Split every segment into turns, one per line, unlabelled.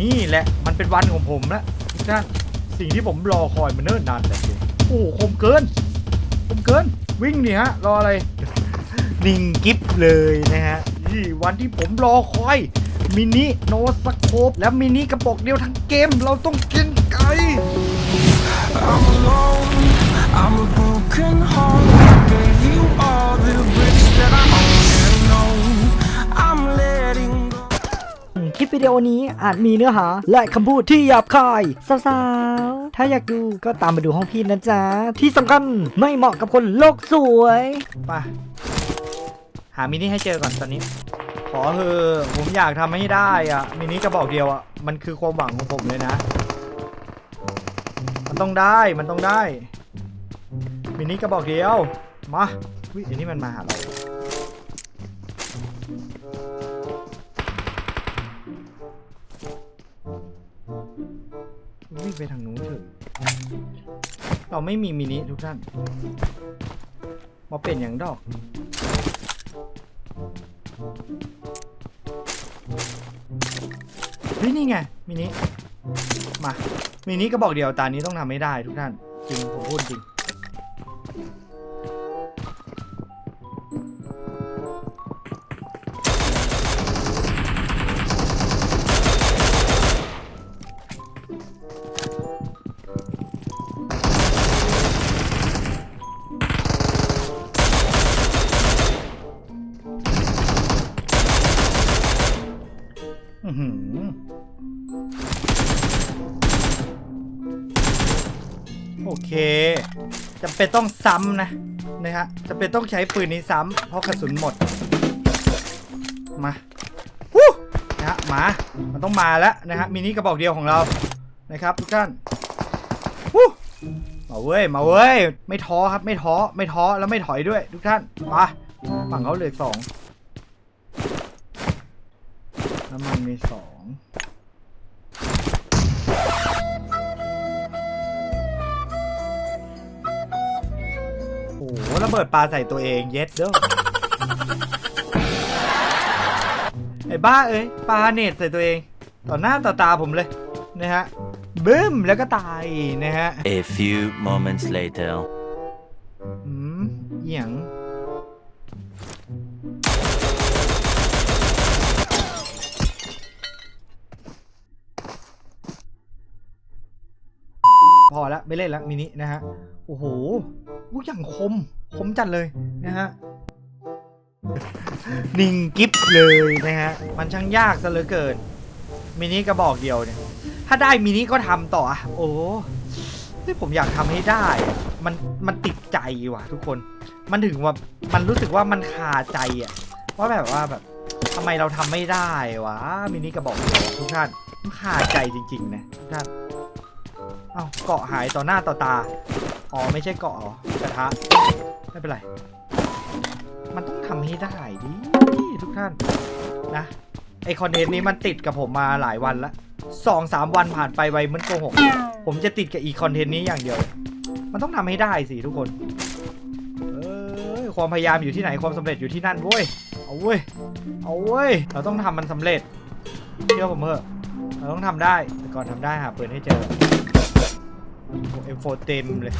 นี่แหละมันเป็นวันของผมแล้วทุกท่านสิ่งที่ผมรอคอยมาเนิ่นนานแต่เดียวโอ้โหคมเกินคมเกินวิ่งนี่ฮะ รออะไร นิ่งกิฟเลยนะฮะนี่วันที่ผมรอคอย มินิโนสโคปและมินิกระบอกเดียวทั้งเกม เราต้องกินไก่
วิดีโอนี้อาจมีเนื้อหา และคำพูดที่หยาบคายสาวๆ ถ้าอยากดูก็ตามมาดูห้องพี่นะจ๊ะ ที่สำคัญไม่เหมาะกับคนโลกสวย
ไปหามินิให้เจอก่อนตอนนี้ ขอเถอะผมอยากทำให้ได้อะมินิกระบอกเดียวอะมันคือความหวังของผมเลยนะ มันต้องได้มันต้องได้มินิกระบอกเดียวมาวิอันนี้มันมาหาเรา วิ่งไปทางนู้นเถอะเราไม่มีมินิทุกท่านมาเป็นอย่างดอก เฮ้ยนี่ไงมินิ มา มินิก็บอกเดียวตานี้ต้องทำไม่ได้ทุกท่าน จริงผมพูดจริง หือโอเคจำเป็นต้องซ้ำนะนะฮะจำเป็นต้องใช้ปืนนี้ซ้ำเพราะกระสุนหมด มาฮู้นะฮะมา มันต้องมาแล้วนะฮะมินิกระบอกเดียวของเรานะครับทุกท่านฮู้มาเว้ย มาเว้ย ไม่ท้อครับ ไม่ท้อ ไม่ท้อ แล้วไม่ถอยด้วย ทุกท่าน มา ฝั่งเขาเหลยสอง น้ำมันมีสองโอ้โหระเบิดปลาใส่ตัวเองเย็ดเด้อไอ้บ้าเอ้ยปลาเนตใส่ตัวเอง ต่อหน้าต่อตาผมเลยนะฮะบึ้มแล้วก็ตายนะฮะ
A few moments later.
อืมอหย่าง พอละไม่เล่นละมินินะฮะ โอ้โหอู้อย่างคม คมจัดเลยนะฮะนิ่งกิฟเลยนะฮะ มันช่างยากซะเหลือเกิน มินิกระบอกเดียวเนี่ย ถ้าได้มินิก็ทำต่ออะโอ้ที่ผมอยากทำให้ได้ มันมันติดใจว่ะ ทุกคน มันถึงว่ามันรู้สึกว่ามันคาใจอะว่าแบบว่าแบบทำไมเราทำไม่ได้วะมินิกระบอกเดียวทุกท่านมันคาใจจริง ๆ นะทุกท่าน เอ้าเกาะหายต่อหน้าต่อตา อ๋อไม่ใช่เกาะเหรอกระทะ ไม่เป็นไร มันต้องทำให้ได้ดิทุกท่านนะไอคอนเทนต์นี้มันติดกับผมมาหลายวันละสองสามวันผ่านไปไวเหมือนโกหก ผมจะติดกับอีคอนเทนต์นี้อย่างเดียว มันต้องทำให้ได้สิทุกคนเอยความพยายามอยู่ที่ไหนความสำเร็จอยู่ที่นั่นเว้ย เอาเว้ย เอาเว้ย เราต้องทำมันสำเร็จ เชื่อผมเถอะ เราต้องทำได้ แต่ก่อนทำได้หาปืนให้เจอ เอ็มโฟเต็มเลย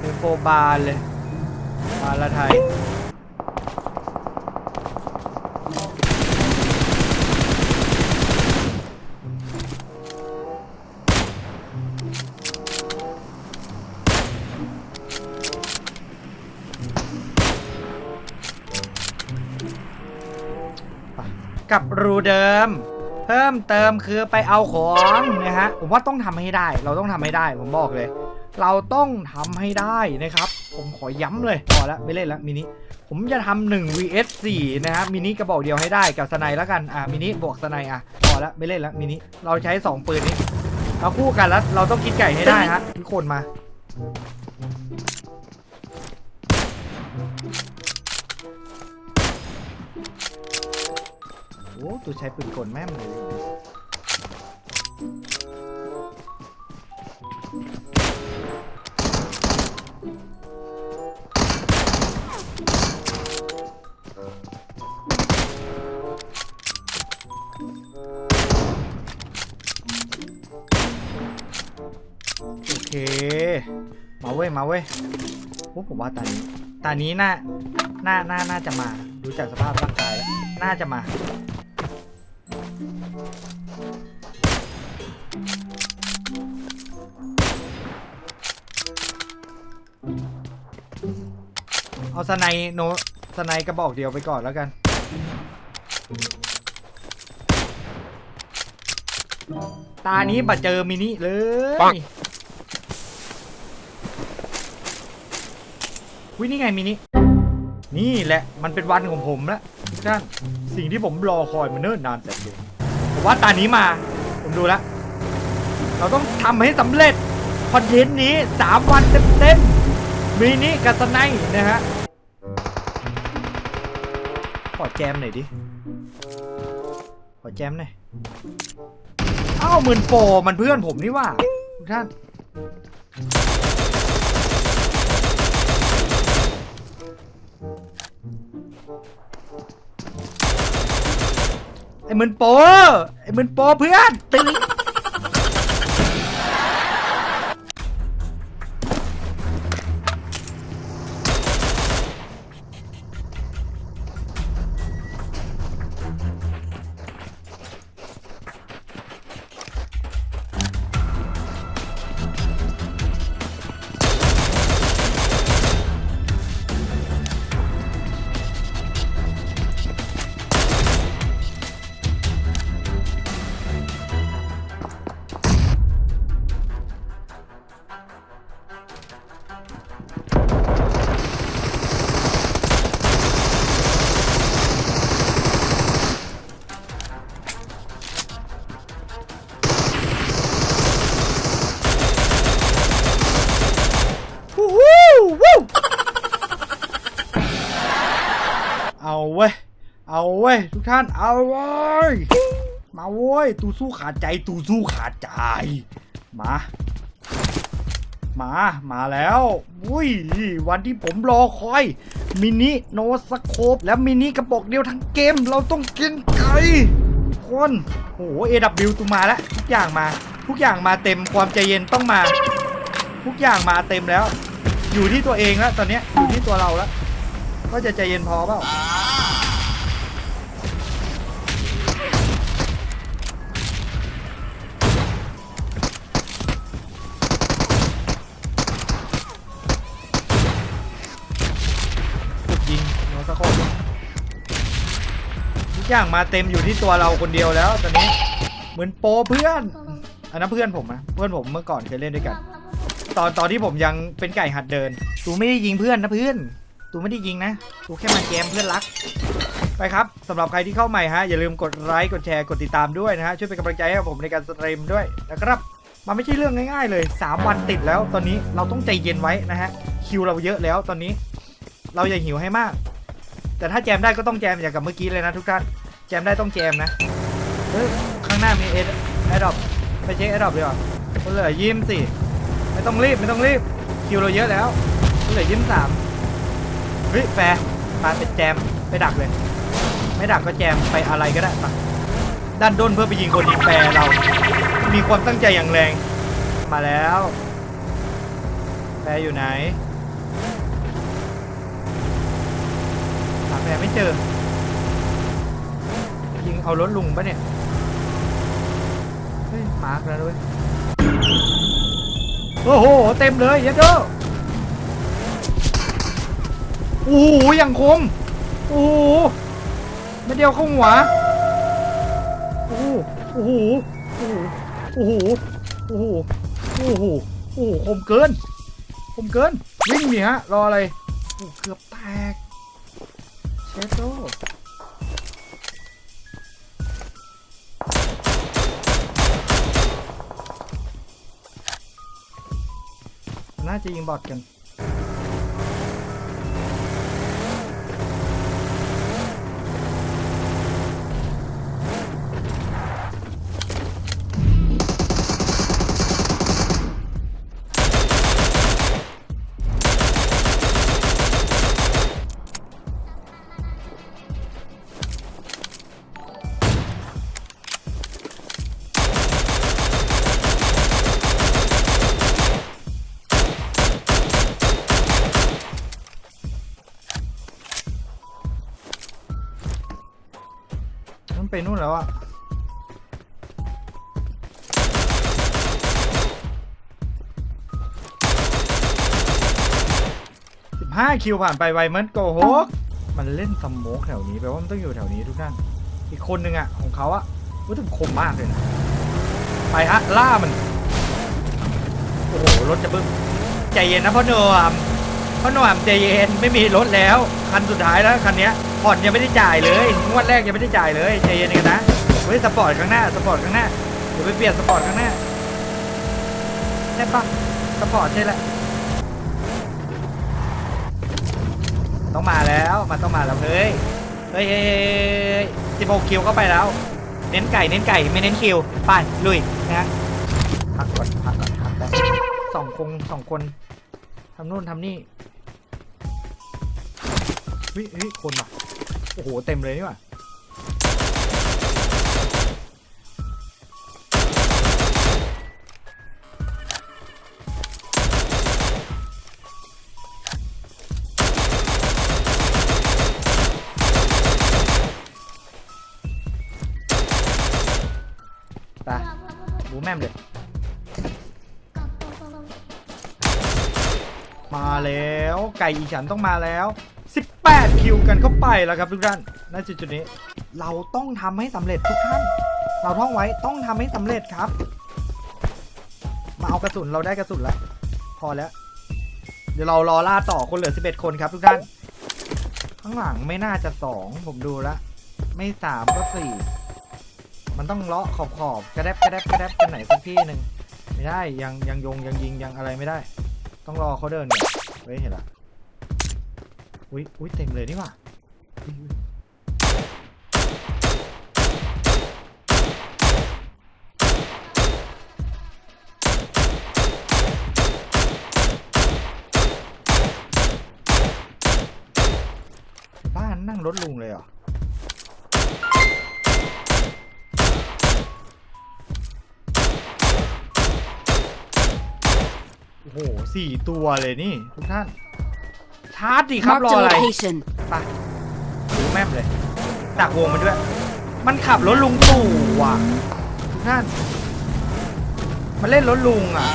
เอ็มโฟบานเลยบานละไทยกับรูเดิม เพิ่มเติมคือไปเอาของนะฮะผมว่าต้องทำให้ได้ เราต้องทำให้ได้ ผมบอกเลย เราต้องทำให้ได้นะครับ ผมขอย้ำเลยพอแล้วไม่เล่นแล้วมินิผมจะทำหนึ่ง vs 4นะฮะมินิกระบอกเดียวให้ได้กับสไนแล้วกันอะมินิบวกสไนอะพอแล้วไม่เล่นแล้วมินิเราใช้สองปืนนี้เราคู่กันแล้วเราต้องกินไก่ให้ได้ฮะทุกคนมา โอ้ตัวใช้ปืนกลแม่มเลยโอเค มาเว้ย มาเวผมว่าตานี้ตานี้น่าน่าน่าน่าจะมา ดูจากสภาพร่างกายแล้วน่าจะมา สไนโนสไนกระบอกเดียวไปก่อนแล้วกัน ตานี้มาเจอมินิเลย วินี่ไงมินิ นี่แหละมันเป็นวันของผมแล้วทุกท่านสิ่งที่ผมรอคอยมาเนิ่นนานแต่เดียวผมว่าตานี้มา ผมดูแล้ว เราต้องทำให้สำเร็จ คอนเทนต์นี้ 3 วันเต็มๆมินิกับสไนนะฮะข อแจมหน่อยดิ ขอแจมหน่อยอ้าหมื่นโปมันเพื่อนผมนี่ว่าทุกท่านไอ้หมื่นโปไอ้หมื่นโปเพื่อนตึง เอาเว้ยทุกท่านเอาเว้ยมาเว้ยตูสู้ขาดใจตูสู้ขาดใจ มา มามาแล้วอุ้ยวันที่ผมรอคอย มินิโนสโคปและมินิกระบอกเดียวทั้งเกม เราต้องกินไก่คนโอ้โห AW ตูมาแล้วทุกอย่างมา ทุกอย่างมาเต็มความใจเย็นต้องมา ทุกอย่างมาเต็มแล้ว อยู่ที่ตัวเองแล้วตอนนี้อยู่ที่ตัวเราแล้วก็จะใจเย็นพอเปล่า อย่างมาเต็มอยู่ที่ตัวเราคนเดียวแล้วตอนนี้ เหมือนโปรเพื่อน อันนั้นเพื่อนผมนะเพื่อนผมเมื่อก่อนเคยเล่นด้วยกัน ตอนตอนที่ผมยังเป็นไก่หัดเดิน ตูไม่ได้ยิงเพื่อนนะเพื่อน ตูไม่ได้ยิงนะ ตูแค่มาแจมเพื่อนรัก ไปครับสำหรับใครที่เข้าใหม่ฮะอย่าลืมกดไลค์กดแชร์กดติดตามด้วยนะฮะช่วยเป็นกำลังใจให้ผมในการสตรีมด้วยนะครับมันไม่ใช่เรื่องง่ายๆเลย 3 วันติดแล้วตอนนี้เราต้องใจเย็นไว้นะฮะคิวเราเยอะแล้วตอนนี้ เราอย่าหิวให้มาก แต่ถ้าแจมได้ก็ต้องแจมอย่างกับเมื่อกี้เลยนะทุกท่าน แจมได้ต้องแจมนะเฮ้ยข้างหน้ามีเอ็ดแอดดอปไปเช็คแอดดอปดีกว่าคนเหลือยิ้มสิไม่ต้องรีบไม่ต้องรีบคิวเราเยอะแล้วคนเหลือยิ้มสามเฮ้ยแฟร์มาเป็นแจมไปดักเลย ไม่ดักก็แจมไปอะไรก็ได้ไปด้านด้นเพื่อไปยิงคนยิงแฟร์เรา มีความตั้งใจอย่างแรง มาแล้ว แฟร์อยู่ไหน หา แฟร์ไม่เจอ ยิงเอารถลุงปะเนี่ย เฮ้ย มาร์กแล้วด้วย โอ้โห เต็มเลยเยัดเด้อโอ้โหอย่างคม โอ้โหไม่เดียวเข้าหัวโอ้โหโอ้โห โอ้โห โอ้โห โอ้โห โอ้โห โอ้โห คมเกิน คมเกิน วิ่งหนีฮะ รออะไร โอ้เกือบแตก เชฟโตน่าจะยิงบอดกัน 5 คิวผ่านไปไวเมินโกหกมันเล่นสมโมกแถวนี้แปลว่ามันต้องอยู่แถวนี้ทุกท่านอีกคนหนึ่งอะของเขาอะว่าถึกคมมากเลยนะไปฮะล่ามันโอ้โหรถจะบึ้มใจเย็นนะพ่อหนุ่มพ่อหนุ่มใจเย็นไม่มีรถแล้วคันสุดท้ายแล้วคันนี้ผ่อนยังไม่ได้จ่ายเลยงวดแรกยังไม่ได้จ่ายเลยใจเย็นกันนะเฮ้ยสปอร์ตข้างหน้าสปอร์ตข้างหน้าเดี๋ยวไปเปลี่ยนสปอร์ตข้างหน้าใช่ปะสปอร์ตใช่แหละ ต้องมาแล้ว มันต้องมาแล้วเฮ้ย เฮ้ยสิบหกคิวเข้าไปแล้ว เน้นไก่ เน้นไก่ ไม่เน้นคิว ไป ลุย นะพักก่อนพักก่อนพักได้สองคงสองคน ทำนู่นทำนี่เฮ้ยคนว่ะ โอ้โห เต็มเลยนี่ว่ะ แม่มเลย มาแล้วไก่อีฉันต้องมาแล้ว 18 คิวกันเข้าไปแล้วครับทุกท่านณจุดจุดนี้ เราต้องทำให้สำเร็จทุกท่าน เราท่องไว้ต้องทำให้สำเร็จครับ มาเอากระสุนเราได้กระสุนแล้ว พอแล้ว เดี๋ยวเรารอล่าต่อคนเหลือ 11 คนครับทุกท่าน ข้างหลังไม่น่าจะ 2 ผมดูแล้วไม่ 3 ก็ 4 มันต้องเลาะขอบขอบกระแดบกระแดบกระแดบกันไหนสักที่หนึ่งไม่ได้ยังยังยงยังยิงยังอะไรไม่ได้ ต้องรอเขาเดินก่อนเฮ้ยเห็นละอุ้ยอุ้ยเต็มเลยนี่หว่าบ้านนั่งรถลุงเลยเหรอ โอ้โหสี่ตัวเลยนี่ทุกท่าน ชาร์จดิครับร
Marked
อ
a
อะไร
location.
ไปดูแมพเลย ดักวงมันด้วย มันขับรถลุงตู่ว่ะ ทุกท่าน มันเล่นรถลุงอะ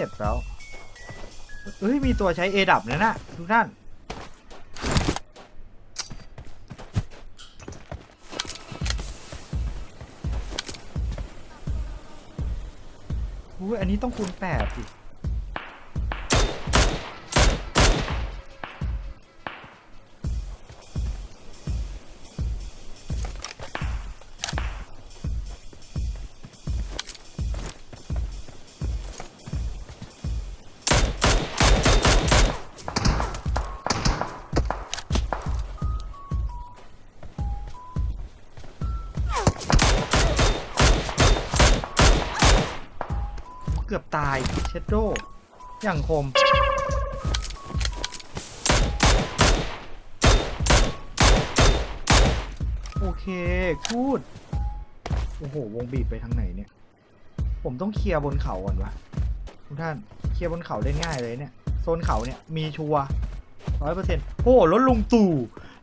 จ็บแล้วเฮ้ย มีตัวใช้เอดับนะน่ะทุกท่าน อุ้ย อันนี้ต้องคูณแปดสิ เชดโดอย่างคม โอเคพูดโอ้โห วงบีบไปทางไหนเนี่ย ผมต้องเคลียร์บนเขาก่อนวะทุกท่าน เคลียร์บนเขาได้ง่ายเลยเนี่ย โซนเขาเนี่ย มีชัวร้อยเปอร์เซ็นต์โอ้โหรถลุงตู่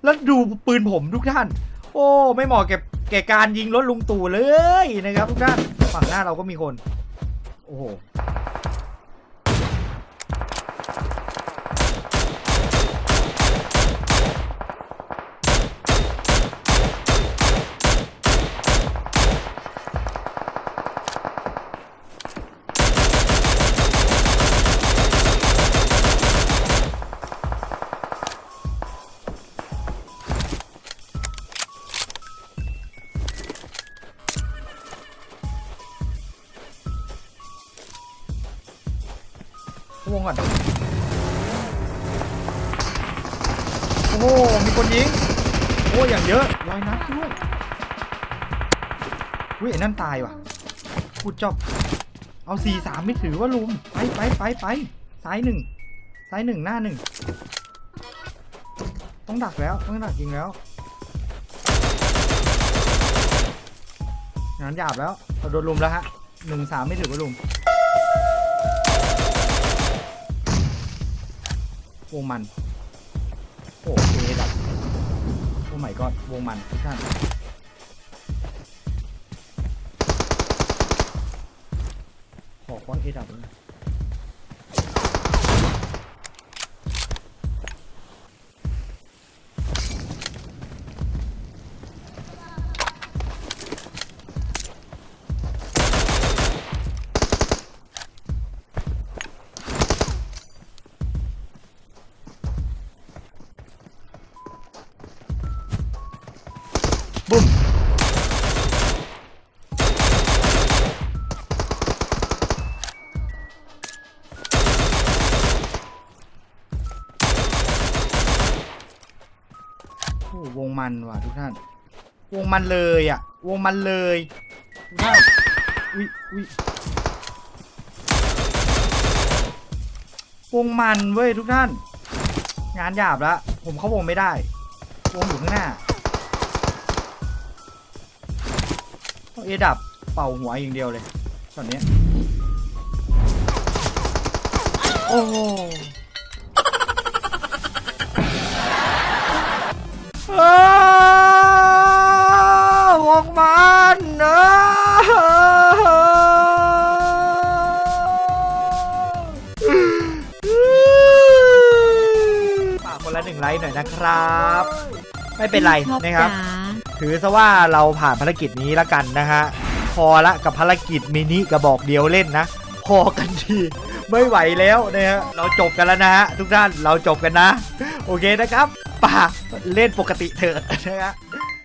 แล้วดูปืนผมทุกท่าน โอ้ ไม่เหมาะแก่แก่การยิงรถลุงตู่เลยนะครับทุกท่าน ฝั่งหน้าเราก็มีคน โอ้โห อุ้ยไอ้นั่นตายว่ะพูดจบ เอาสี่สามไม่ถือว่าลุม ไปไปไปไปซ้ายหนึ่งซ้ายหนึ่งหน้าหนึ่งต้องดักแล้ว ต้องดักยิงแล้วงานหยาบแล้วเราโดนลุมแล้วฮะหนึ่งสามไม่ถือว่าลุมวงมัน โอเคดับโอ้ไม่ก็วงมันทุกท่าน โอ้วงมันว่ะทุกท่าน วงมันเลยอะ วงมันเลยทุกท่านอุ้ยอุ้ยวงมันเว้ยทุกท่าน งานหยาบละผมเข้าวงไม่ได้ วงอยู่ข้างหน้าต้องเอดับเป่าหัวอย่างเดียวเลยตอนนี้ โอ้ นะครับ ไม่เป็นไรนะครับ ถือซะว่าเราผ่านภารกิจนี้ละกันนะฮะพอละกับภารกิจมินิกระบอกเดียวเล่นนะ พอกันทีไม่ไหวแล้วนะฮะเราจบกันแล้วนะฮะทุกท่านเราจบกันนะ โอเคนะครับป่าเล่นปกติเถอะนะฮะ